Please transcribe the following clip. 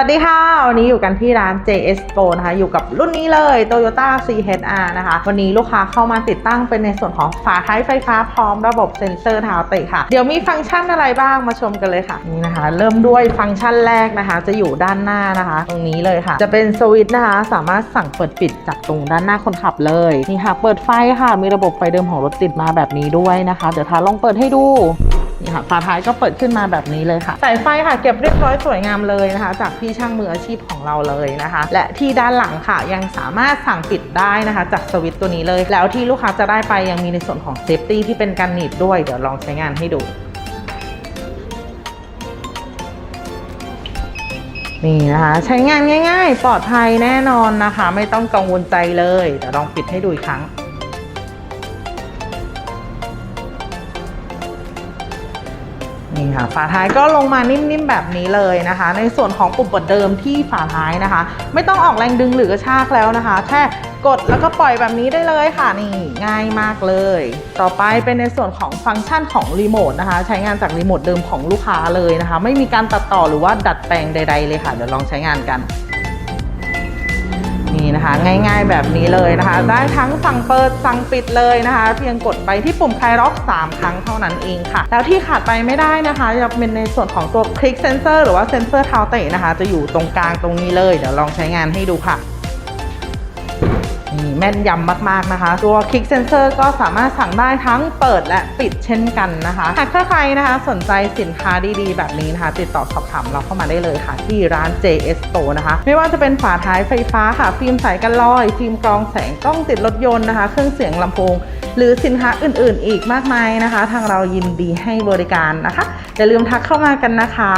วัสดีค่ะ วันนี้อยู่กันที่ร้าน JS Pro นะคะ อยู่กับรุ่นนี้เลย Toyota CHR นะคะ วันนี้ลูกค้าเข้ามาติดตั้งเป็นในส่วนของฝาท้ายไฟฟ้าพร้อมระบบเซ็นเซอร์เท้าเตะค่ะ เดี๋ยวมีฟังก์ชันอะไรบ้างมาชมกันเลยค่ะ นี่นะคะ เริ่มด้วยฟังก์ชันแรกนะคะ จะอยู่ด้านหน้านะคะ ตรงนี้เลยค่ะ จะเป็นสวิตช์นะคะ สามารถสั่งเปิดปิดจากตรงด้านหน้าคนขับเลย นี่ค่ะ เปิดไฟค่ะ มีระบบไฟเดิมของรถติดมาแบบนี้ด้วยนะคะ เดี๋ยวทาลองเปิดให้ดู นี่ค่ะฝาท้ายก็เปิดขึ้นมาแบบนี้เลยค่ะสายไฟค่ะเก็บเรียบร้อยสวยงามเลยนะคะ จากพี่ช่างมืออาชีพของเราเลยนะคะ และที่ด้านหลังค่ะยังสามารถสั่งปิดได้นะคะ จากสวิตตัวนี้เลย แล้วที่ลูกค้าจะได้ไปยังมีในส่วนของเซฟตี้ที่เป็นกันหนีบด้วยเดี๋ยวลองใช้งานให้ดูนี่นะคะใช้งานง่าย ๆ ปลอดภัยแน่นอนนะคะ ไม่ต้องกังวลใจเลยเดี๋ยวลองปิดให้ดูอีกครั้ง นี่ค่ะฝาท้ายก็ลงมานิ่มๆแบบนี้เลยนะคะ ในส่วนของปุ่มกดเดิมที่ฝาท้ายนะคะ ไม่ต้องออกแรงดึงหรือกระชากแล้วนะคะ แค่กดแล้วก็ปล่อยแบบนี้ได้เลยค่ะนี่ง่ายมากเลย ต่อไปเป็นในส่วนของฟังก์ชันของรีโมทนะคะ ใช้งานจากรีโมทเดิมของลูกค้าเลยนะคะ ไม่มีการตัดต่อหรือว่าดัดแปลงใด ๆ เลยค่ะเดี๋ยวลองใช้งานกัน นี่นะคะ ง่ายๆแบบนี้เลยนะคะ ได้ทั้งสั่งเปิดสั่งปิดเลยนะคะ เพียงกดไปที่ปุ่มคลายล็อก 3 ครั้งเท่านั้นเองค่ะ แล้วที่ขาดไปไม่ได้นะคะจะเป็นในส่วนของตัวคลิกเซนเซอร์หรือว่าเซนเซอร์เท้าเตะนะคะ จะอยู่ตรงกลางตรงนี้เลย เดี๋ยวลองใช้งานให้ดูค่ะ นี่แม่นยำมากๆนะคะ ตัวคลิกเซนเซอร์ก็สามารถสั่งได้ทั้งเปิดและปิดเช่นกันนะคะหากถ้าใครนะคะสนใจสินค้าดีๆ แบบนี้นะคะ ติดต่อสอบถามเราเข้ามาได้เลยค่ะ ที่ร้าน JS Store นะคะ ไม่ว่าจะเป็นฝาท้ายไฟฟ้าค่ะ ฟิล์มใสกันรอย ฟิล์มกรองแสงกล้องติดรถยนต์นะคะ เครื่องเสียงลำโพง หรือสินค้าอื่นๆ อีกมากมายนะคะ ทางเรายินดีให้บริการนะคะอย่าลืมทักเข้ามากันนะคะ